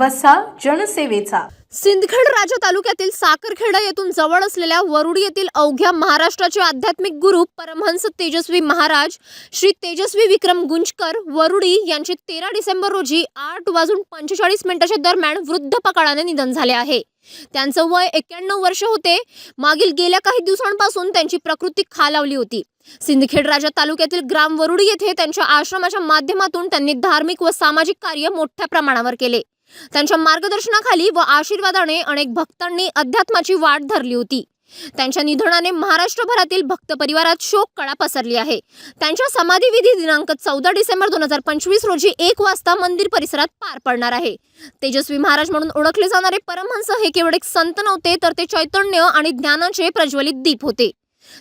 वसा जनसेवेचा. सिंदखेड राजा तालुक्यातील साखरखेडा येथून जवळ असलेल्या वरुडी येथील अवघ्या महाराष्ट्राचे आध्यात्मिक गुरु परमहंस तेजस्वी महाराज श्री तेजस्वी विक्रम गुंजकर वरुडी यांचे तेरा डिसेंबर रोजी आठ वाजून पंचेचाळीस मिनिटाच्या दरम्यान वृद्धपकाळाने निधन झाले आहे. त्यांचं वय एक्क्याण्णव वर्ष होते. मागील गेल्या काही दिवसांपासून त्यांची प्रकृती खालावली होती. सिंदखेड राजा तालुक्यातील ग्राम वरुड येथे त्यांच्या आश्रमाच्या माध्यमातून त्यांनी धार्मिक व सामाजिक कार्य मोठ्या प्रमाणावर केले. त्यांच्या मार्गदर्शनाखाली व आशीर्वादाने अनेक भक्तांनी अध्यात्माची वाट धरली होती. त्यांच्या निधनाने महाराष्ट्रभरातील भक्त परिवारात शोक कळा पसरली आहे. त्यांच्या समाधीविधी दिनांक चौदा डिसेंबर दोन हजार पंचवीस रोजी एक वाजता मंदिर परिसरात पार पडणार आहे. तेजस्वी महाराज म्हणून ओळखले जाणारे परमहंस हे केवळ एक संत नव्हते तर ते चैतन्य आणि ज्ञानाचे प्रज्वलित दीप होते.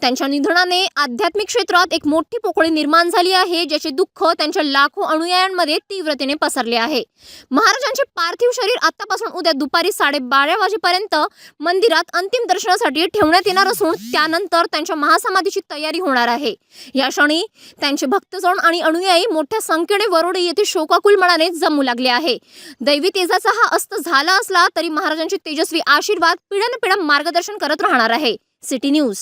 त्यांच्या निधनाने आध्यात्मिक क्षेत्रात एक मोठी पोकळी निर्माण झाली आहे ज्याचे दुःख त्यांच्या लाखो अनुयायांमध्ये तीव्रतेने पसरले आहे. महाराजांचे पार्थिव शरीर आतापासून उद्या दुपारी साडेबारा वाजेपर्यंत मंदिरात अंतिम दर्शनासाठी ठेवण्यात येणार असून त्यानंतर त्यांच्या महासमाधीची तयारी होणार आहे. या क्षणी त्यांचे भक्तजन आणि अनुयायी मोठ्या संख्येने वरोडे येथे शोकाकुल मनाने जमू लागले आहे. दैवी तेजाचा हा अस्त झाला असला तरी महाराजांचे तेजस्वी आशीर्वाद पिढ्यानपिढ्या मार्गदर्शन करत राहणार आहे. City news.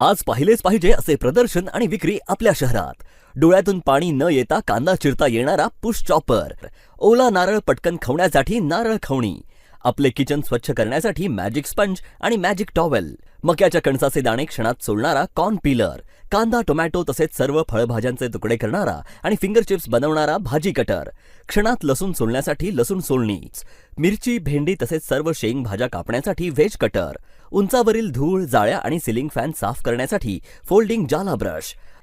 आज पाहिलेच पाहिजे असे प्रदर्शन आणि विक्री आपल्या शहरात. डोळ्यातून पाणी न येता कांदा चिरता येणारा पुश चॉपर. ओला नारळ पटकन खवण्यासाठी नारळ खवणी. आपले किचन स्वच्छ करण्यासाठी मॅजिक स्पंज आणि मॅजिक टॉवेल मक्याच्या कणसाचे दाणे क्षणात सोलणारा कॉर्न पिलर कांदा टोमॅटो तसेच सर्व फळभाज्यांचे तुकडे करणारा आणि फिंगर चिप्स बनवणारा भाजी कटर क्षणात लसूण सोलण्यासाठी लसूण सोलणी मिरची भेंडी तसेच सर्व शेंग भाज्या कापण्यासाठी व्हेज कटर उंचावरील धूळ जाळ्या आणि सिलिंग फॅन साफ करण्यासाठी फोल्डिंग जाला ब्रश